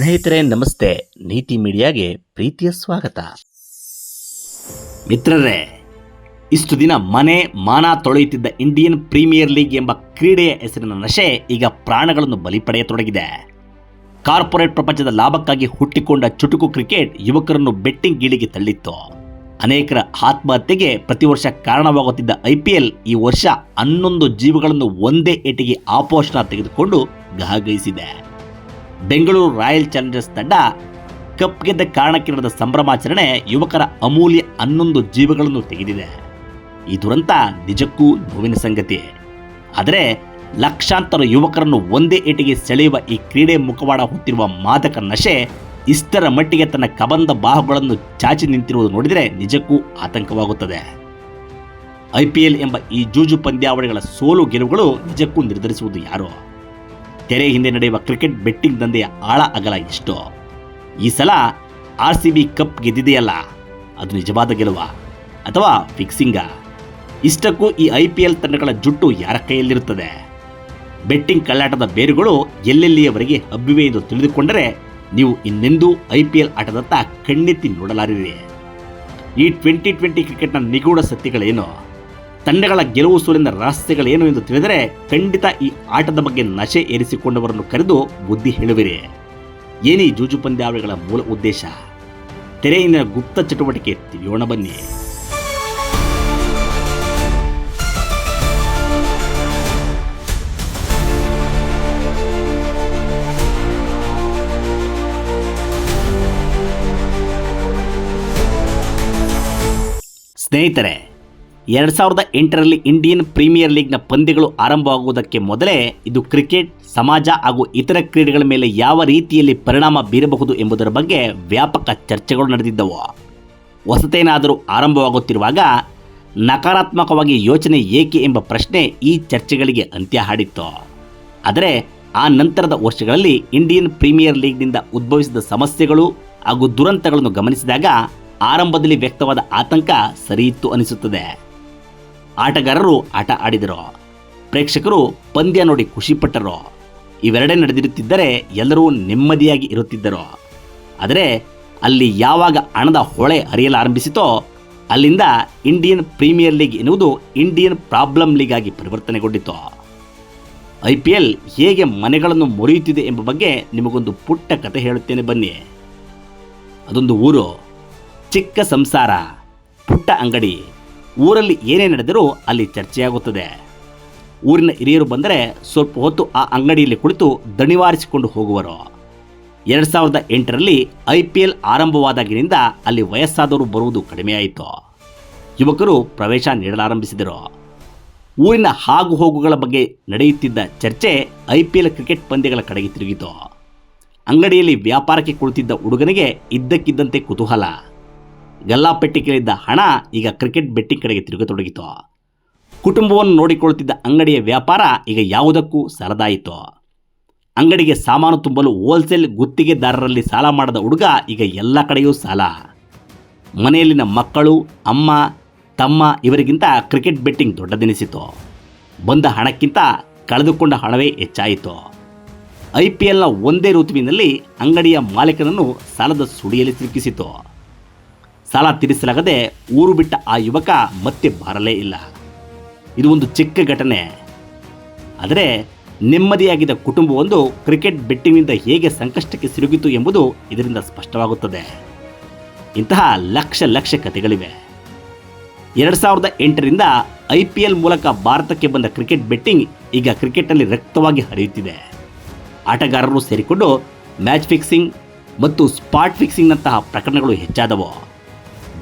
ಸ್ನೇಹಿತರೆ, ನಮಸ್ತೆ. ನೀತಿ ಮೀಡಿಯಾಗೆ ಪ್ರೀತಿಯ ಸ್ವಾಗತ. ಮಿತ್ರರೇ, ಇಷ್ಟು ದಿನ ಮನೆ ಮಾನ ತೊಳೆಯುತ್ತಿದ್ದ ಇಂಡಿಯನ್ ಪ್ರೀಮಿಯರ್ ಲೀಗ್ ಎಂಬ ಕ್ರೀಡೆಯ ಹೆಸರಿನ ನಶೆ ಈಗ ಪ್ರಾಣಗಳನ್ನು ಬಲಿ ಪಡೆಯತೊಡಗಿದೆ. ಕಾರ್ಪೊರೇಟ್ ಪ್ರಪಂಚದ ಲಾಭಕ್ಕಾಗಿ ಹುಟ್ಟಿಕೊಂಡ ಚುಟುಕು ಕ್ರಿಕೆಟ್ ಯುವಕರನ್ನು ಬೆಟ್ಟಿಂಗ್ ಗೀಳಿಗೆ ತಳ್ಳಿತ್ತು. ಅನೇಕರ ಆತ್ಮಹತ್ಯೆಗೆ ಪ್ರತಿ ವರ್ಷ ಕಾರಣವಾಗುತ್ತಿದ್ದ ಐಪಿಎಲ್ ಈ ವರ್ಷ ಹನ್ನೊಂದು ಜೀವಗಳನ್ನು ಒಂದೇ ಏಟಿಗೆ ಆಪೋಷಣ ತೆಗೆದುಕೊಂಡು ಗಾಗೈಸಿದೆ ಬೆಂಗಳೂರು ರಾಯಲ್ ಚಾಲೆಂಜರ್ಸ್ ತಂಡ ಕಪ್ ಗೆದ್ದ ಕಾರಣಕ್ಕೆ ನಡೆದ ಸಂಭ್ರಮಾಚರಣೆ ಯುವಕರ ಅಮೂಲ್ಯ ಹನ್ನೊಂದು ಜೀವಗಳನ್ನು ತೆಗೆದಿದೆ. ಈ ದುರಂತ ನಿಜಕ್ಕೂ ನೋವಿನ ಸಂಗತಿ. ಆದರೆ ಲಕ್ಷಾಂತರ ಯುವಕರನ್ನು ಒಂದೇ ಏಟಿಗೆ ಸೆಳೆಯುವ ಈ ಕ್ರೀಡೆ ಮುಖವಾಡ ಹೊತ್ತಿರುವ ಮಾದಕ ನಶೆ ಇಷ್ಟರ ಮಟ್ಟಿಗೆ ತನ್ನ ಕಬಂದ ಬಾಹುಗಳನ್ನು ಚಾಚಿ ನಿಂತಿರುವುದು ನೋಡಿದರೆ ನಿಜಕ್ಕೂ ಆತಂಕವಾಗುತ್ತದೆ. ಐಪಿಎಲ್ ಎಂಬ ಈ ಜೂಜು ಪಂದ್ಯಾವಳಿಗಳ ಸೋಲು ಗೆಲುವುಗಳು ನಿಜಕ್ಕೂ ನಿರ್ಧರಿಸುವುದು ಯಾರು? ತೆರೆ ಹಿಂದೆ ನಡೆಯುವ ಕ್ರಿಕೆಟ್ ಬೆಟ್ಟಿಂಗ್ ದಂಧೆಯ ಆಳ ಅಗಲ ಇಷ್ಟು ಈ ಸಲ ಆರ್ ಸಿ ಬಿ ಕಪ್ ಗೆದ್ದಿದೆಯಲ್ಲ, ಅದು ನಿಜವಾದ ಗೆಲುವ ಅಥವಾ ಫಿಕ್ಸಿಂಗ? ಇಷ್ಟಕ್ಕೂ ಈ ಐ ಪಿ ಎಲ್ ತಂಡಗಳ ಜುಟ್ಟು ಯಾರ ಕೈಯಲ್ಲಿರುತ್ತದೆ? ಬೆಟ್ಟಿಂಗ್ ಕಳ್ಳಾಟದ ಬೇರುಗಳು ಎಲ್ಲೆಲ್ಲಿಯವರೆಗೆ ಹಬ್ಬಿವೆ ಎಂದು ತಿಳಿದುಕೊಂಡರೆ ನೀವು ಇನ್ನೆಂದೂ ಐ ಪಿ ಎಲ್ ಆಟದತ್ತ ಕಣ್ಣೆತ್ತಿ ನೋಡಲಾರಿರಿ. ಈ ಟ್ವೆಂಟಿ ಟ್ವೆಂಟಿ ಕ್ರಿಕೆಟ್ನ ನಿಗೂಢ ಸತ್ಯಗಳೇನು? ತಂಡಗಳ ಗೆಲುವು ಸೋಲಿನ ರಹಸ್ಯಗಳೇನು ಎಂದು ತಿಳಿದರೆ ಖಂಡಿತ ಈ ಆಟದ ಬಗ್ಗೆ ನಶೆ ಏರಿಸಿಕೊಂಡವರನ್ನು ಕರೆದು ಬುದ್ಧಿ ಹೇಳುವಿರಿ. ಏನಿ ಜೂಜು ಪಂದ್ಯಾವಳಿಗಳ ಮೂಲ ಉದ್ದೇಶ? ತೆರೆಯಿಂದ ಗುಪ್ತ ಚಟುವಟಿಕೆ ತಿಳಿಯೋಣ ಬನ್ನಿ. ಸ್ನೇಹಿತರೆ ಎರಡು ಸಾವಿರದ ಎಂಟರಲ್ಲಿ ಇಂಡಿಯನ್ ಪ್ರೀಮಿಯರ್ ಲೀಗ್ನ ಪಂದ್ಯಗಳು ಆರಂಭವಾಗುವುದಕ್ಕೆ ಮೊದಲೇ ಇದು ಕ್ರಿಕೆಟ್, ಸಮಾಜ ಹಾಗೂ ಇತರ ಕ್ರೀಡೆಗಳ ಮೇಲೆ ಯಾವ ರೀತಿಯಲ್ಲಿ ಪರಿಣಾಮ ಬೀರಬಹುದು ಎಂಬುದರ ಬಗ್ಗೆ ವ್ಯಾಪಕ ಚರ್ಚೆಗಳು ನಡೆದಿದ್ದವು. ಹೊಸತೇನಾದರೂ ಆರಂಭವಾಗುತ್ತಿರುವಾಗ ನಕಾರಾತ್ಮಕವಾಗಿ ಯೋಚನೆ ಏಕೆ ಎಂಬ ಪ್ರಶ್ನೆ ಈ ಚರ್ಚೆಗಳಿಗೆ ಅಂತ್ಯ ಹಾಡಿತ್ತು. ಆದರೆ ಆ ನಂತರದ ವರ್ಷಗಳಲ್ಲಿ ಇಂಡಿಯನ್ ಪ್ರೀಮಿಯರ್ ಲೀಗ್ನಿಂದ ಉದ್ಭವಿಸಿದ ಸಮಸ್ಯೆಗಳು ಹಾಗೂ ದುರಂತಗಳನ್ನು ಗಮನಿಸಿದಾಗ ಆರಂಭದಲ್ಲಿ ವ್ಯಕ್ತವಾದ ಆತಂಕ ಸರಿಯಿತ್ತು ಅನಿಸುತ್ತದೆ. ಆಟಗಾರರು ಆಟ ಆಡಿದರು. ಪ್ರೇಕ್ಷಕರು ಪಂದ್ಯ ನೋಡಿ ಖುಷಿಪಟ್ಟರು. ಇವೆರಡೇ ನಡೆದಿರುತ್ತಿದ್ದರೆ ಎಲ್ಲರೂ ನೆಮ್ಮದಿಯಾಗಿ ಇರುತ್ತಿದ್ದರು. ಆದರೆ ಅಲ್ಲಿ ಯಾವಾಗ ಹಣದ ಹೊಳೆ ಹರಿಯಲಾರಂಭಿಸಿತೋ ಅಲ್ಲಿಂದ ಇಂಡಿಯನ್ ಪ್ರೀಮಿಯರ್ ಲೀಗ್ ಎನ್ನುವುದು ಇಂಡಿಯನ್ ಪ್ರಾಬ್ಲಮ್ ಲೀಗ್ ಆಗಿ ಪರಿವರ್ತನೆಗೊಂಡಿತು ಐ ಪಿ ಎಲ್ ಹೇಗೆ ಮನೆಗಳನ್ನು ಮುರಿಯುತ್ತಿದೆ ಎಂಬ ಬಗ್ಗೆ ನಿಮಗೊಂದು ಪುಟ್ಟ ಕತೆ ಹೇಳುತ್ತೇನೆ ಬನ್ನಿ. ಅದೊಂದು ಊರು, ಚಿಕ್ಕ ಸಂಸಾರ, ಪುಟ್ಟ ಅಂಗಡಿ. ಊರಲ್ಲಿ ಏನೇ ನಡೆದರೂ ಅಲ್ಲಿ ಚರ್ಚೆಯಾಗುತ್ತದೆ. ಊರಿನ ಹಿರಿಯರು ಬಂದರೆ ಸ್ವಲ್ಪ ಹೊತ್ತು ಆ ಅಂಗಡಿಯಲ್ಲಿ ಕುಳಿತು ದಣಿವಾರಿಸಿಕೊಂಡು ಹೋಗುವರು. ಎರಡು ಸಾವಿರದ ಎಂಟರಲ್ಲಿ ಐ ಪಿ ಎಲ್ ಆರಂಭವಾದಾಗಿನಿಂದ ಅಲ್ಲಿ ವಯಸ್ಸಾದವರು ಬರುವುದು ಕಡಿಮೆಯಾಯಿತು. ಯುವಕರು ಪ್ರವೇಶ ನೀಡಲಾರಂಭಿಸಿದರು. ಊರಿನ ಹಾಗು ಹೋಗುಗಳ ಬಗ್ಗೆ ನಡೆಯುತ್ತಿದ್ದ ಚರ್ಚೆ ಐ ಪಿ ಎಲ್ ಕ್ರಿಕೆಟ್ ಪಂದ್ಯಗಳ ಕಡೆಗೆ ತಿರುಗಿತು. ಅಂಗಡಿಯಲ್ಲಿ ವ್ಯಾಪಾರಕ್ಕೆ ಕುಳಿತಿದ್ದ ಹುಡುಗನಿಗೆ ಇದ್ದಕ್ಕಿದ್ದಂತೆ ಕುತೂಹಲ. ಗಲ್ಲಾಪೆಟ್ಟಿಗೆಯಲ್ಲಿದ್ದ ಹಣ ಈಗ ಕ್ರಿಕೆಟ್ ಬೆಟ್ಟಿಂಗ್ ಕಡೆಗೆ ತಿರುಗತೊಡಗಿತು. ಕುಟುಂಬವನ್ನು ನೋಡಿಕೊಳ್ಳುತ್ತಿದ್ದ ಅಂಗಡಿಯ ವ್ಯಾಪಾರ ಈಗ ಯಾವುದಕ್ಕೂ ಸರದಾಯಿತು. ಅಂಗಡಿಗೆ ಸಾಮಾನು ತುಂಬಲು ಹೋಲ್ಸೇಲ್ ಗುತ್ತಿಗೆದಾರರಲ್ಲಿ ಸಾಲ ಮಾಡದ ಹುಡುಗ ಈಗ ಎಲ್ಲ ಕಡೆಯೂ ಸಾಲ. ಮನೆಯಲ್ಲಿನ ಮಕ್ಕಳು, ಅಮ್ಮ, ತಮ್ಮ ಇವರಿಗಿಂತ ಕ್ರಿಕೆಟ್ ಬೆಟ್ಟಿಂಗ್ ದೊಡ್ಡದೆನಿಸಿತು. ಬಂದ ಹಣಕ್ಕಿಂತ ಕಳೆದುಕೊಂಡ ಹಣವೇ ಹೆಚ್ಚಾಯಿತು. ಐ ಪಿ ಎಲ್ನ ಒಂದೇ ಋತುವಿನಲ್ಲಿ ಅಂಗಡಿಯ ಮಾಲೀಕನನ್ನು ಸಾಲದ ಸುಡಿಯಲ್ಲಿ ಸಿಲುಕಿಸಿತು. ಸಾಲ ತೀರಿಸಲಾಗದೆ ಊರು ಬಿಟ್ಟ ಆ ಯುವಕ ಮತ್ತೆ ಬರಲೇ ಇಲ್ಲ. ಇದು ಒಂದು ಚಿಕ್ಕ ಘಟನೆ. ಆದರೆ ನೆಮ್ಮದಿಯಾಗಿದ್ದ ಕುಟುಂಬವೊಂದು ಕ್ರಿಕೆಟ್ ಬೆಟ್ಟಿಂಗ್ನಿಂದ ಹೇಗೆ ಸಂಕಷ್ಟಕ್ಕೆ ಸಿಲುಗಿತು ಎಂಬುದು ಇದರಿಂದ ಸ್ಪಷ್ಟವಾಗುತ್ತದೆ. ಇಂತಹ ಲಕ್ಷ ಲಕ್ಷ ಕಥೆಗಳಿವೆ ಎರಡು ಸಾವಿರದ ಎಂಟರಿಂದ ಐ ಪಿ ಎಲ್ ಮೂಲಕ ಭಾರತಕ್ಕೆ ಬಂದ ಕ್ರಿಕೆಟ್ ಬೆಟ್ಟಿಂಗ್ ಈಗ ಕ್ರಿಕೆಟ್ನಲ್ಲಿ ರಕ್ತವಾಗಿ ಹರಿಯುತ್ತಿದೆ. ಆಟಗಾರರು ಸೇರಿಕೊಂಡು ಮ್ಯಾಚ್ ಫಿಕ್ಸಿಂಗ್ ಮತ್ತು ಸ್ಪಾಟ್ ಫಿಕ್ಸಿಂಗ್ನಂತಹ ಪ್ರಕರಣಗಳು ಹೆಚ್ಚಾದವು.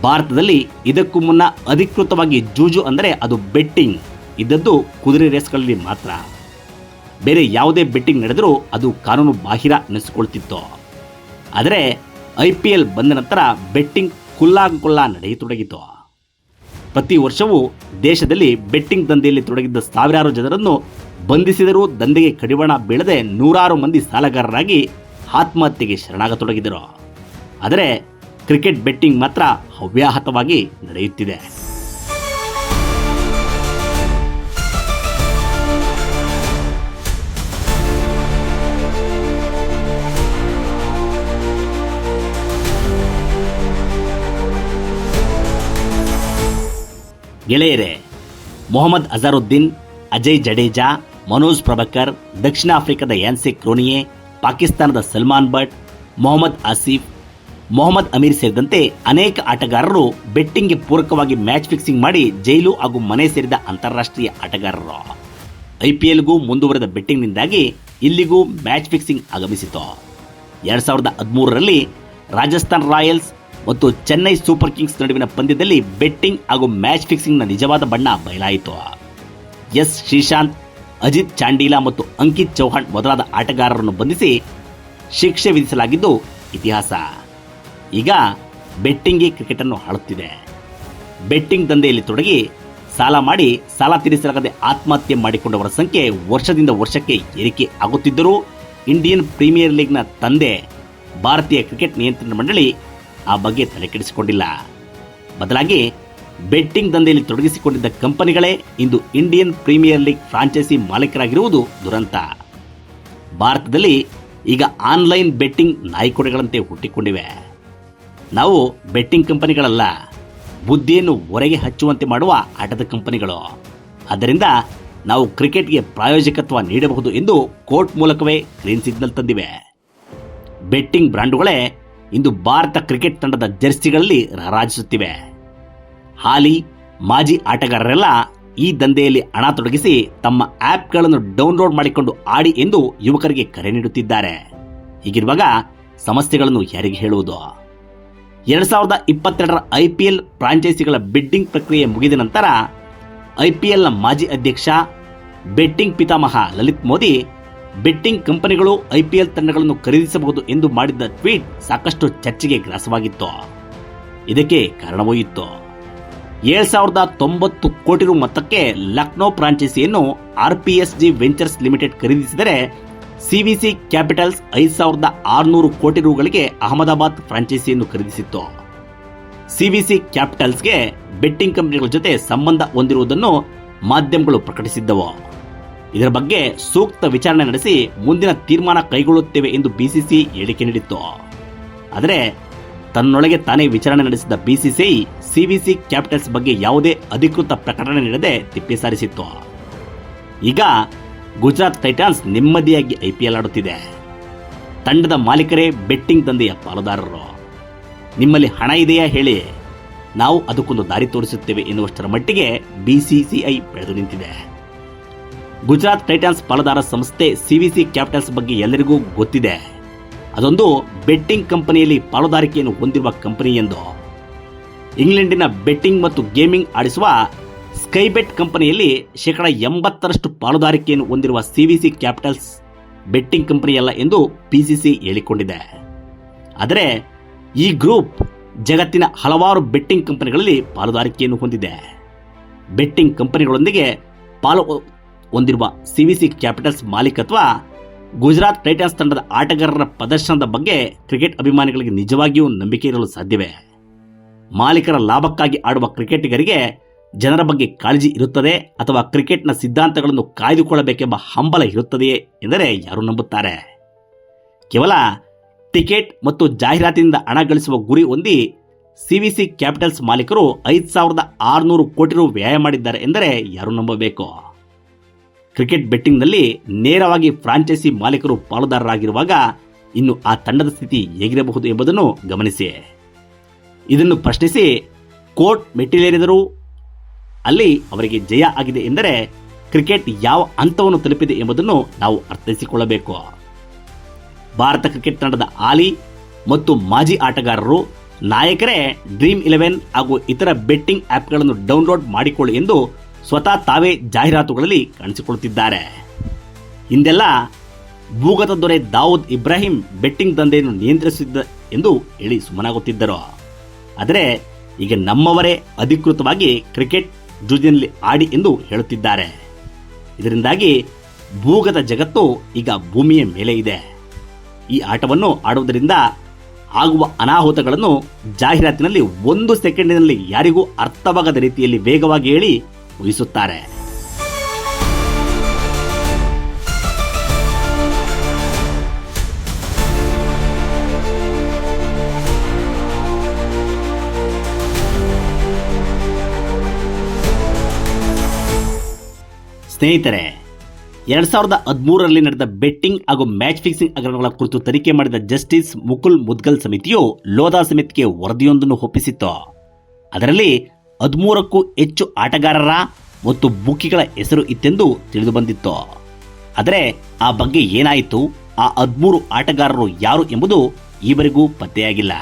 ಭಾರತದಲ್ಲಿ ಇದಕ್ಕೂ ಮುನ್ನ ಅಧಿಕೃತವಾಗಿ ಜೂಜು ಅಂದರೆ ಅದು ಬೆಟ್ಟಿಂಗ್. ಇದ್ದದ್ದು ಕುದುರೆ ರೇಸ್ಗಳಲ್ಲಿ ಮಾತ್ರ. ಬೇರೆ ಯಾವುದೇ ಬೆಟ್ಟಿಂಗ್ ನಡೆದರೂ ಅದು ಕಾನೂನು ಬಾಹಿರ ನೆನೆಸಿಕೊಳ್ತಿತ್ತು ಆದರೆ ಐ ಪಿ ಎಲ್ ಬಂದ ನಂತರ ಬೆಟ್ಟಿಂಗ್ ಕುಲ್ಲಾಂಕುಲ್ಲ ನಡೆಯತೊಡಗಿತು. ಪ್ರತಿ ವರ್ಷವೂ ದೇಶದಲ್ಲಿ ಬೆಟ್ಟಿಂಗ್ ದಂಧೆಯಲ್ಲಿ ತೊಡಗಿದ್ದ ಸಾವಿರಾರು ಜನರನ್ನು ಬಂಧಿಸಿದರೂ ದಂಧೆಗೆ ಕಡಿವಾಣ ಬೀಳದೆ ನೂರಾರು ಮಂದಿ ಸಾಲಗಾರರಾಗಿ ಆತ್ಮಹತ್ಯೆಗೆ ಶರಣಾಗತೊಡಗಿದರು. ಆದರೆ ಕ್ರಿಕೆಟ್ ಬೆಟ್ಟಿಂಗ್ ಮಾತ್ರ ಅವ್ಯಾಹತವಾಗಿ ನಡೆಯುತ್ತಿದೆ. ಗೆಳೆಯರೇ, ಮೊಹಮ್ಮದ್ ಅಜರುದ್ದೀನ್, ಅಜಯ್ ಜಡೇಜಾ, ಮನೋಜ್ ಪ್ರಭಕರ್, ದಕ್ಷಿಣ ಆಫ್ರಿಕಾದ ಯಾನ್ಸಿಕ್ ಕ್ರೋನಿಯೆ ಪಾಕಿಸ್ತಾನದ ಸಲ್ಮಾನ್ ಭಟ್, ಮೊಹಮ್ಮದ್ ಆಸೀಫ್ ಮೊಹಮ್ಮದ್ ಅಮೀರ್ ಸೇರಿದಂತೆ ಅನೇಕ ಆಟಗಾರರು ಬೆಟ್ಟಿಂಗ್ಗೆ ಪೂರಕವಾಗಿ ಮ್ಯಾಚ್ ಫಿಕ್ಸಿಂಗ್ ಮಾಡಿ ಜೈಲು ಹಾಗೂ ಮನೆ ಸೇರಿದ ಅಂತಾರಾಷ್ಟ್ರೀಯ ಆಟಗಾರರು. ಐಪಿಎಲ್ಗೂ ಮುಂದುವರೆದ ಬೆಟ್ಟಿಂಗ್ನಿಂದಾಗಿ ಇಲ್ಲಿಗೂ ಮ್ಯಾಚ್ ಫಿಕ್ಸಿಂಗ್ ಆಗಮಿಸಿತು. ಎರಡ್ ಸಾವಿರದ ಹದಿಮೂರರಲ್ಲಿ ರಾಜಸ್ಥಾನ್ ರಾಯಲ್ಸ್ ಮತ್ತು ಚೆನ್ನೈ ಸೂಪರ್ ಕಿಂಗ್ಸ್ ನಡುವಿನ ಪಂದ್ಯದಲ್ಲಿ ಬೆಟ್ಟಿಂಗ್ ಹಾಗೂ ಮ್ಯಾಚ್ ಫಿಕ್ಸಿಂಗ್ನ ನಿಜವಾದ ಬಣ್ಣ ಬಯಲಾಯಿತು. ಎಸ್. ಶ್ರೀಶಾಂತ್ ಅಜಿತ್ ಚಾಂಡೀಲಾ ಮತ್ತು ಅಂಕಿತ್ ಚೌಹಾಣ್ ಮೊದಲಾದ ಆಟಗಾರರನ್ನು ಬಂಧಿಸಿ ಶಿಕ್ಷೆ ವಿಧಿಸಲಾಗಿದ್ದು ಇತಿಹಾಸ. ಈಗ ಬೆಟ್ಟಿಂಗಿ ಕ್ರಿಕೆಟನ್ನು ಆಳುತ್ತಿದೆ. ಬೆಟ್ಟಿಂಗ್ ದಂಧೆಯಲ್ಲಿ ತೊಡಗಿ ಸಾಲ ಮಾಡಿ ಸಾಲ ತೀರಿಸಲಾಗದೆ ಆತ್ಮಹತ್ಯೆ ಮಾಡಿಕೊಂಡವರ ಸಂಖ್ಯೆ ವರ್ಷದಿಂದ ವರ್ಷಕ್ಕೆ ಏರಿಕೆ ಆಗುತ್ತಿದ್ದರೂ ಇಂಡಿಯನ್ ಪ್ರೀಮಿಯರ್ ಲೀಗ್ನ ತಂದೆ ಭಾರತೀಯ ಕ್ರಿಕೆಟ್ ನಿಯಂತ್ರಣ ಮಂಡಳಿ ಆ ಬಗ್ಗೆ ತಲೆಕೆಡಿಸಿಕೊಂಡಿಲ್ಲ ಬದಲಾಗಿ ಬೆಟ್ಟಿಂಗ್ ದಂಧೆಯಲ್ಲಿ ತೊಡಗಿಸಿಕೊಂಡಿದ್ದ ಕಂಪನಿಗಳೇ ಇಂದು ಇಂಡಿಯನ್ ಪ್ರೀಮಿಯರ್ ಲೀಗ್ ಫ್ರಾಂಚೈಸಿ ಮಾಲೀಕರಾಗಿರುವುದು ದುರಂತ. ಭಾರತದಲ್ಲಿ ಈಗ ಆನ್ಲೈನ್ ಬೆಟ್ಟಿಂಗ್ ನಾಯಿಕೊಡೆಗಳಂತೆ ಹುಟ್ಟಿಕೊಂಡಿವೆ. ನಾವು ಬೆಟ್ಟಿಂಗ್ ಕಂಪನಿಗಳಲ್ಲ ಬುದ್ಧಿಯನ್ನು ಹೊರಗೆ ಹಚ್ಚುವಂತೆ ಮಾಡುವ ಆಟದ ಕಂಪನಿಗಳು ಅದರಿಂದ ನಾವು ಕ್ರಿಕೆಟ್ಗೆ ಪ್ರಾಯೋಜಕತ್ವ ನೀಡಬಹುದು ಎಂದು ಕೋರ್ಟ್ ಮೂಲಕವೇ ಗ್ರೀನ್ ಸಿಗ್ನಲ್ ತಂದಿವೆ. ಬೆಟ್ಟಿಂಗ್ ಬ್ರಾಂಡುಗಳೇ ಇಂದು ಭಾರತ ಕ್ರಿಕೆಟ್ ತಂಡದ ಜರ್ಸಿಗಳಲ್ಲಿ ರಾರಾಜಿಸುತ್ತಿವೆ. ಹಾಲಿ, ಮಾಜಿ ಆಟಗಾರರೆಲ್ಲ ಈ ದಂಧೆಯಲ್ಲಿ ಹಣ ತೊಡಗಿಸಿ ತಮ್ಮ ಆ್ಯಪ್ಗಳನ್ನು ಡೌನ್ಲೋಡ್ ಮಾಡಿಕೊಂಡು ಆಡಿ ಎಂದು ಯುವಕರಿಗೆ ಕರೆ ನೀಡುತ್ತಿದ್ದಾರೆ. ಹೀಗಿರುವಾಗ ಸಮಸ್ಯೆಗಳನ್ನು ಯಾರಿಗೆ ಹೇಳುವುದು? ಎರಡ್ ಸಾವಿರದ ಇಪ್ಪತ್ತೆರಡರ ಐಪಿಎಲ್ ಫ್ರಾಂಚೈಸಿಗಳ ಬಿಡ್ಡಿಂಗ್ ಪ್ರಕ್ರಿಯೆ ಮುಗಿದ ನಂತರ ಐಪಿಎಲ್ನ ಮಾಜಿ ಅಧ್ಯಕ್ಷ, ಬೆಟ್ಟಿಂಗ್ ಪಿತಾಮಹ ಲಲಿತ್ ಮೋದಿ, ಬೆಟ್ಟಿಂಗ್ ಕಂಪನಿಗಳು ಐಪಿಎಲ್ ತಂಡಗಳನ್ನು ಖರೀದಿಸಬಹುದು ಎಂದು ಮಾಡಿದ್ದ ಟ್ವೀಟ್ ಸಾಕಷ್ಟು ಚರ್ಚೆಗೆ ಗ್ರಾಸವಾಗಿತ್ತು. ಇದಕ್ಕೆ ಕಾರಣವೂ ಇತ್ತು. ಸಾವಿರದ ತೊಂಬತ್ತು ಕೋಟಿ ರು ಮೊತ್ತಕ್ಕೆ ಲಕ್ನೋ ಫ್ರಾಂಚೈಸಿಯನ್ನು ಆರ್ಪಿಎಸ್ಜಿ ವೆಂಚರ್ಸ್ ಲಿಮಿಟೆಡ್ ಖರೀದಿಸಿದರೆ ಸಿವಿಸಿ ಕ್ಯಾಪಿಟಲ್ಸ್ ಐದು ಸಾವಿರದ ಆರುನೂರು ಕೋಟಿ ರುಗಳಿಗೆ ಅಹಮದಾಬಾದ್ ಫ್ರಾಂಚೈಸಿಯನ್ನು ಖರೀದಿಸಿತ್ತು. ಸಿವಿಸಿ ಕ್ಯಾಪಿಟಲ್ಸ್ಗೆ ಬೆಟ್ಟಿಂಗ್ ಕಂಪನಿಗಳ ಜೊತೆ ಸಂಬಂಧ ಹೊಂದಿರುವುದನ್ನು ಮಾಧ್ಯಮಗಳು ಪ್ರಕಟಿಸಿದ್ದವು. ಇದರ ಬಗ್ಗೆ ಸೂಕ್ತ ವಿಚಾರಣೆ ನಡೆಸಿ ಮುಂದಿನ ತೀರ್ಮಾನ ಕೈಗೊಳ್ಳುತ್ತೇವೆ ಎಂದು ಬಿಸಿಸಿ ಹೇಳಿಕೆ ನೀಡಿತ್ತು. ಆದರೆ ತನ್ನೊಳಗೆ ತಾನೇ ವಿಚಾರಣೆ ನಡೆಸಿದ ಬಿಸಿಸಿಐ ಸಿವಿಸಿ ಕ್ಯಾಪಿಟಲ್ಸ್ ಬಗ್ಗೆ ಯಾವುದೇ ಅಧಿಕೃತ ಪ್ರಕಟಣೆ ನೀಡದೆ ತಿಪ್ಪಿ ಸಾರಿಸಿತ್ತು. ಈಗ ಗುಜರಾತ್ ಟೈಟಾನ್ಸ್ ನೆಮ್ಮದಿಯಾಗಿ ಐಪಿಎಲ್ ಆಡುತ್ತಿದೆ. ತಂಡದ ಮಾಲೀಕರೇ ಬೆಟ್ಟಿಂಗ್ ದಂಧೆಯ ಪಾಲುದಾರರು. ನಿಮ್ಮಲ್ಲಿ ಹಣ ಇದೆಯಾ ಹೇಳಿ? ನಾವು ಅದಕ್ಕೊಂದು ದಾರಿ ತೋರಿಸುತ್ತೇವೆ ಎನ್ನುವಷ್ಟರ ಮಟ್ಟಿಗೆ ಬಿಸಿಸಿಐ ಬೆಳೆದು ನಿಂತಿದೆ. ಗುಜರಾತ್ ಟೈಟಾನ್ಸ್ ಪಾಲುದಾರ ಸಂಸ್ಥೆ ಸಿವಿಸಿ ಕ್ಯಾಪಿಟಲ್ಸ್ ಬಗ್ಗೆ ಎಲ್ಲರಿಗೂ ಗೊತ್ತಿದೆ. ಅದೊಂದು ಬೆಟ್ಟಿಂಗ್ ಕಂಪನಿಯಲ್ಲಿ ಪಾಲುದಾರಿಕೆಯನ್ನು ಹೊಂದಿರುವ ಕಂಪನಿ ಎಂದು. ಇಂಗ್ಲೆಂಡಿನ ಬೆಟ್ಟಿಂಗ್ ಮತ್ತು ಗೇಮಿಂಗ್ ಆಡಿಸುವ ಸ್ಕೈಬೆಟ್ ಕಂಪನಿಯಲ್ಲಿ ಶೇಕಡ ಎಂಬತ್ತರಷ್ಟು ಪಾಲುದಾರಿಕೆಯನ್ನು ಹೊಂದಿರುವ ಸಿವಿಸಿ ಕ್ಯಾಪಿಟಲ್ಸ್ ಬೆಟ್ಟಿಂಗ್ ಕಂಪನಿಯಲ್ಲ ಎಂದು ಪಿಸಿಸಿ ಹೇಳಿಕೊಂಡಿದೆ. ಆದರೆ, ಈ ಗ್ರೂಪ್ ಜಗತ್ತಿನ ಹಲವಾರು ಬೆಟ್ಟಿಂಗ್ ಕಂಪನಿಗಳಲ್ಲಿ ಪಾಲುದಾರಿಕೆಯನ್ನು ಹೊಂದಿದೆ. ಬೆಟ್ಟಿಂಗ್ ಕಂಪನಿಗಳೊಂದಿಗೆ ಪಾಲು ಹೊಂದಿರುವ ಸಿವಿಸಿ ಕ್ಯಾಪಿಟಲ್ಸ್ ಮಾಲೀಕತ್ವ ಗುಜರಾತ್ ಟೈಟನ್ಸ್ ತಂಡದ ಆಟಗಾರರ ಪ್ರದರ್ಶನದ ಬಗ್ಗೆ ಕ್ರಿಕೆಟ್ ಅಭಿಮಾನಿಗಳಿಗೆ ನಿಜವಾಗಿಯೂ ನಂಬಿಕೆ ಇರಲು ಸಾಧ್ಯವೇ. ಮಾಲೀಕರ ಲಾಭಕ್ಕಾಗಿ ಆಡುವ ಕ್ರಿಕೆಟಿಗರಿಗೆ ಜನರ ಬಗ್ಗೆ ಕಾಳಜಿ ಇರುತ್ತದೆ ಅಥವಾ ಕ್ರಿಕೆಟ್ನ ಸಿದ್ಧಾಂತಗಳನ್ನು ಕಾಯ್ದುಕೊಳ್ಳಬೇಕೆಂಬ ಹಂಬಲ ಇರುತ್ತದೆಯೇ ಎಂದರೆ ಯಾರು ನಂಬುತ್ತಾರೆ? ಕೇವಲ ಟಿಕೆಟ್ ಮತ್ತು ಜಾಹೀರಾತಿನಿಂದ ಹಣ ಗಳಿಸುವ ಗುರಿ ಹೊಂದಿ ಸಿವಿಸಿ ಕ್ಯಾಪಿಟಲ್ಸ್ ಮಾಲೀಕರು ಐದು ಸಾವಿರದ ಆರುನೂರು ಕೋಟಿ ರು ವ್ಯಯ ಮಾಡಿದ್ದಾರೆ ಎಂದರೆ ಯಾರು ನಂಬಬೇಕು? ಕ್ರಿಕೆಟ್ ಬೆಟ್ಟಿಂಗ್ನಲ್ಲಿ ನೇರವಾಗಿ ಫ್ರಾಂಚೈಸಿ ಮಾಲೀಕರು ಪಾಲುದಾರರಾಗಿರುವಾಗ ಇನ್ನು ಆ ತಂಡದ ಸ್ಥಿತಿ ಹೇಗಿರಬಹುದು ಎಂಬುದನ್ನು ಗಮನಿಸಿ. ಇದನ್ನು ಪ್ರಶ್ನಿಸಿ ಕೋರ್ಟ್ ಮೆಟ್ಟಿಲೇರಿದರೂ ಅಲ್ಲಿ ಅವರಿಗೆ ಜಯ ಆಗಿದೆ ಎಂದರೆ ಕ್ರಿಕೆಟ್ ಯಾವ ಹಂತವನ್ನು ತಲುಪಿದೆ ಎಂಬುದನ್ನು ನಾವು ಅರ್ಥೈಸಿಕೊಳ್ಳಬೇಕು. ಭಾರತ ಕ್ರಿಕೆಟ್ ತಂಡದ ಆಲಿ ಮತ್ತು ಮಾಜಿ ಆಟಗಾರರು, ನಾಯಕರೇ ಡ್ರೀಮ್ ಇಲೆವೆನ್ ಹಾಗೂ ಇತರ ಬೆಟ್ಟಿಂಗ್ ಆ್ಯಪ್ಗಳನ್ನು ಡೌನ್ಲೋಡ್ ಮಾಡಿಕೊಳ್ಳಿ ಎಂದು ಸ್ವತಃ ತಾವೇ ಜಾಹೀರಾತುಗಳಲ್ಲಿ ಕಾಣಿಸಿಕೊಳ್ಳುತ್ತಿದ್ದಾರೆ. ಹಿಂದೆಲ್ಲ ಭೂಗತ ದೊರೆ ದಾವೂದ್ ಇಬ್ರಾಹಿಂ ಬೆಟ್ಟಿಂಗ್ ದಂಧೆಯನ್ನು ನಿಯಂತ್ರಿಸಿದ್ದ ಎಂದು ಹೇಳಿ ಸುಮ್ಮನಾಗುತ್ತಿದ್ದರು. ಆದರೆ ಈಗ ನಮ್ಮವರೇ ಅಧಿಕೃತವಾಗಿ ಕ್ರಿಕೆಟ್ ಜೂಜಿನಲ್ಲಿ ಆಡಿ ಎಂದು ಹೇಳುತ್ತಿದ್ದಾರೆ. ಇದರಿಂದಾಗಿ ಭೂಗತ ಜಗತ್ತು ಈಗ ಭೂಮಿಯ ಮೇಲೆ ಇದೆ. ಈ ಆಟವನ್ನು ಆಡುವುದರಿಂದ ಆಗುವ ಅನಾಹುತಗಳನ್ನು ಜಾಹೀರಾತಿನಲ್ಲಿ ಒಂದು ಸೆಕೆಂಡಿನಲ್ಲಿ ಯಾರಿಗೂ ಅರ್ಥವಾಗದ ರೀತಿಯಲ್ಲಿ ವೇಗವಾಗಿ ಹೇಳಿ ಊಹಿಸುತ್ತಾರೆ. ಸ್ನೇಹಿತರೆ, ಎರಡ್ ಸಾವಿರದ ಹದಿಮೂರರಲ್ಲಿ ನಡೆದ ಬೆಟ್ಟಿಂಗ್ ಹಾಗೂ ಮ್ಯಾಚ್ ಫಿಕ್ಸಿಂಗ್ ಹಗರಣಗಳ ಕುರಿತು ತನಿಖೆ ಮಾಡಿದ ಜಸ್ಟಿಸ್ ಮುಕುಲ್ ಮುದ್ಗಲ್ ಸಮಿತಿಯು ಲೋಧಾ ಸಮಿತಿಗೆ ವರದಿಯೊಂದನ್ನು ಒಪ್ಪಿಸಿತ್ತು. ಅದರಲ್ಲಿ ಹದಿಮೂರಕ್ಕೂ ಹೆಚ್ಚು ಆಟಗಾರರ ಮತ್ತು ಬುಕ್ಕಿಗಳ ಹೆಸರು ಇತ್ತೆಂದು ತಿಳಿದು ಬಂದಿತ್ತು. ಆದರೆ ಆ ಬಗ್ಗೆ ಏನಾಯಿತು? ಆ ಹದಿಮೂರು ಆಟಗಾರರು ಯಾರು ಎಂಬುದು ಈವರೆಗೂ ಪತ್ತೆಯಾಗಿಲ್ಲ.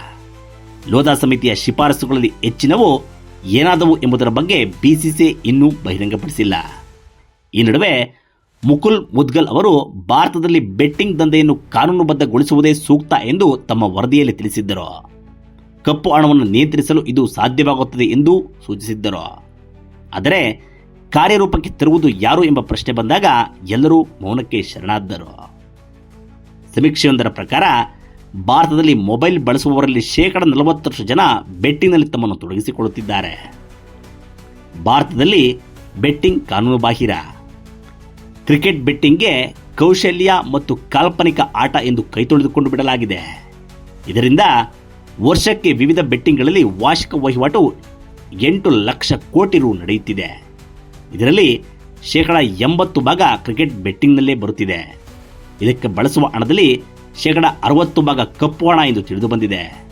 ಲೋಧಾ ಸಮಿತಿಯ ಶಿಫಾರಸುಗಳಲ್ಲಿ ಹೆಚ್ಚಿನವು ಏನಾದವು ಎಂಬುದರ ಬಗ್ಗೆ ಬಿಸಿಸಿಐ ಇನ್ನೂ ಬಹಿರಂಗಪಡಿಸಿಲ್ಲ. ಈ ನಡುವೆ ಮುಕುಲ್ ಮುದ್ಗಲ್ ಅವರು ಭಾರತದಲ್ಲಿ ಬೆಟ್ಟಿಂಗ್ ದಂಧೆಯನ್ನು ಕಾನೂನುಬದ್ಧಗೊಳಿಸುವುದೇ ಸೂಕ್ತ ಎಂದು ತಮ್ಮ ವರದಿಯಲ್ಲಿ ತಿಳಿಸಿದ್ದರು. ಕಪ್ಪು ಹಣವನ್ನು ನಿಯಂತ್ರಿಸಲು ಇದು ಸಾಧ್ಯವಾಗುತ್ತದೆ ಎಂದು ಸೂಚಿಸಿದ್ದರು. ಆದರೆ ಕಾರ್ಯರೂಪಕ್ಕೆ ತರುವುದು ಯಾರು ಎಂಬ ಪ್ರಶ್ನೆ ಬಂದಾಗ ಎಲ್ಲರೂ ಮೌನಕ್ಕೆ ಶರಣಾದರು ಸಮೀಕ್ಷೆಯೊಂದರ ಪ್ರಕಾರ ಭಾರತದಲ್ಲಿ ಮೊಬೈಲ್ ಬಳಸುವವರಲ್ಲಿ ಶೇಕಡ ನಲವತ್ತರಷ್ಟು ಜನ ಬೆಟ್ಟಿಂಗ್ನಲ್ಲಿ ತಮ್ಮನ್ನು ತೊಡಗಿಸಿಕೊಳ್ಳುತ್ತಿದ್ದಾರೆ. ಭಾರತದಲ್ಲಿ ಬೆಟ್ಟಿಂಗ್ ಕಾನೂನುಬಾಹಿರ. ಕ್ರಿಕೆಟ್ ಬೆಟ್ಟಿಂಗ್ಗೆ ಕೌಶಲ್ಯ ಮತ್ತು ಕಾಲ್ಪನಿಕ ಆಟ ಎಂದು ಕೈತೊಳೆದುಕೊಂಡು ಬಿಡಲಾಗಿದೆ. ಇದರಿಂದ ವರ್ಷಕ್ಕೆ ವಿವಿಧ ಬೆಟ್ಟಿಂಗ್ಗಳಲ್ಲಿ ವಾರ್ಷಿಕ ವಹಿವಾಟು ಎಂಟು ಲಕ್ಷ ಕೋಟಿ ರು ನಡೆಯುತ್ತಿದೆ. ಇದರಲ್ಲಿ ಶೇಕಡ ಎಂಬತ್ತು ಭಾಗ ಕ್ರಿಕೆಟ್ ಬೆಟ್ಟಿಂಗ್ನಲ್ಲೇ ಬರುತ್ತಿದೆ. ಇದಕ್ಕೆ ಬಳಸುವ ಹಣದಲ್ಲಿ ಶೇಕಡ ಅರವತ್ತು ಭಾಗ ಕಪ್ಪು ಹಣ ಎಂದು ತಿಳಿದು ಬಂದಿದೆ.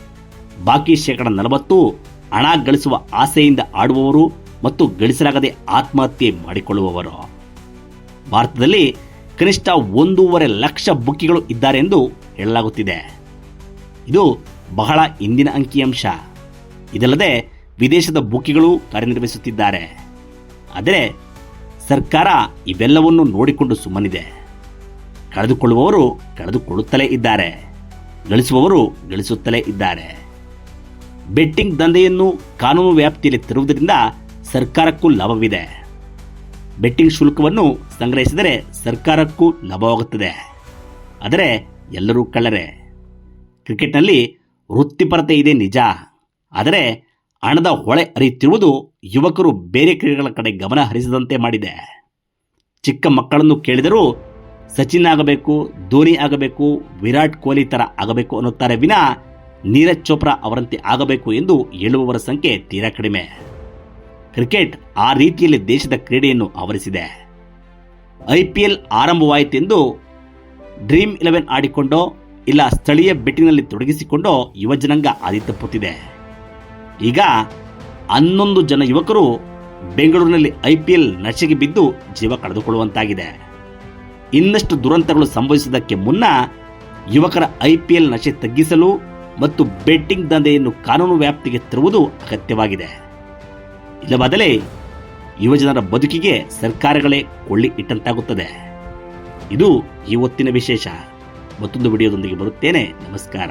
ಬಾಕಿ ಶೇಕಡ ನಲವತ್ತು ಹಣ ಗಳಿಸುವ ಆಸೆಯಿಂದ ಆಡುವವರು ಮತ್ತು ಗಳಿಸಲಾಗದೆ ಆತ್ಮಹತ್ಯೆ ಮಾಡಿಕೊಳ್ಳುವವರು. ಭಾರತದಲ್ಲಿ ಕನಿಷ್ಠ ಒಂದೂವರೆ ಲಕ್ಷ ಬುಕ್ಕಿಗಳು ಇದ್ದಾರೆ ಎಂದು ಹೇಳಲಾಗುತ್ತಿದೆ. ಇದು ಬಹಳ ಇಂದಿನ ಅಂಕಿಅಂಶ. ಇದಲ್ಲದೆ ವಿದೇಶದ ಬುಕ್ಕಿಗಳು ಕಾರ್ಯನಿರ್ವಹಿಸುತ್ತಿದ್ದಾರೆ. ಆದರೆ ಸರ್ಕಾರ ಇವೆಲ್ಲವನ್ನು ನೋಡಿಕೊಂಡು ಸುಮ್ಮನಿದೆ. ಕಳೆದುಕೊಳ್ಳುವವರು ಕಳೆದುಕೊಳ್ಳುತ್ತಲೇ ಇದ್ದಾರೆ. ಗಳಿಸುವವರು ಗಳಿಸುತ್ತಲೇ ಇದ್ದಾರೆ. ಬೆಟ್ಟಿಂಗ್ ದಂಧೆಯನ್ನು ಕಾನೂನು ವ್ಯಾಪ್ತಿಯಲ್ಲಿ ತರುವುದರಿಂದ ಸರ್ಕಾರಕ್ಕೂ ಲಾಭವಿದೆ. ಬೆಟ್ಟಿಂಗ್ ಶುಲ್ಕವನ್ನು ಸಂಗ್ರಹಿಸಿದರೆ ಸರ್ಕಾರಕ್ಕೂ ಲಾಭವಾಗುತ್ತದೆ. ಆದರೆ ಎಲ್ಲರೂ ಕಳ್ಳರೆ. ಕ್ರಿಕೆಟ್ನಲ್ಲಿ ವೃತ್ತಿಪರತೆ ಇದೆ ನಿಜ. ಆದರೆ ಹಣದ ಹೊಳೆ ಅರಿಯುತ್ತಿರುವುದು ಯುವಕರು ಬೇರೆ ಕ್ರೀಡೆಗಳ ಕಡೆ ಗಮನ ಹರಿಸದಂತೆ ಮಾಡಿದೆ. ಚಿಕ್ಕ ಮಕ್ಕಳನ್ನು ಕೇಳಿದರೂ ಸಚಿನ್ ಆಗಬೇಕು, ಧೋನಿ ಆಗಬೇಕು, ವಿರಾಟ್ ಕೊಹ್ಲಿ ಥರ ಆಗಬೇಕು ಅನ್ನುತ್ತಾರೆ ವಿನಾ ನೀರಜ್ ಚೋಪ್ರಾ ಅವರಂತೆ ಆಗಬೇಕು ಎಂದು ಹೇಳುವವರ ಸಂಖ್ಯೆ ತೀರಾ ಕಡಿಮೆ. ಕ್ರಿಕೆಟ್ ಆ ರೀತಿಯಲ್ಲಿ ದೇಶದ ಕ್ರೀಡೆಯನ್ನು ಆವರಿಸಿದೆ. ಐಪಿಎಲ್ ಆರಂಭವಾಯಿತೆಂದು ಡ್ರೀಮ್ ಇಲೆವೆನ್ ಆಡಿಕೊಂಡೋ, ಇಲ್ಲ ಸ್ಥಳೀಯ ಬೆಟ್ಟಿನಲ್ಲಿ ತೊಡಗಿಸಿಕೊಂಡೋ ಯುವಜನಾಂಗ ಹಾದಿ ತಪ್ಪುತ್ತಿದೆ ಈಗ ಹನ್ನೊಂದು ಜನ ಯುವಕರು ಬೆಂಗಳೂರಿನಲ್ಲಿ ಐಪಿಎಲ್ ನಶೆಗೆ ಬಿದ್ದು ಜೀವ ಕಳೆದುಕೊಳ್ಳುವಂತಾಗಿದೆ. ಇನ್ನಷ್ಟು ದುರಂತಗಳು ಸಂಭವಿಸುವುದಕ್ಕೆ ಮುನ್ನ ಯುವಕರ ಐಪಿಎಲ್ ನಶೆ ತಗ್ಗಿಸಲು ಮತ್ತು ಬೆಟ್ಟಿಂಗ್ ದಂಧೆಯನ್ನು ಕಾನೂನು ವ್ಯಾಪ್ತಿಗೆ ತರುವುದು ಅಗತ್ಯವಾಗಿದೆ. ಇಲ್ಲವಾದರೆ ಯುವಜನರ ಬದುಕಿಗೆ ಸರ್ಕಾರಗಳೇ ಕೊಳ್ಳಿ ಇಟ್ಟಂತಾಗುತ್ತದೆ. ಇದು ಇವತ್ತಿನ ವಿಶೇಷ. ಮತ್ತೊಂದು ವಿಡಿಯೋದೊಂದಿಗೆ ಬರುತ್ತೇನೆ. ನಮಸ್ಕಾರ.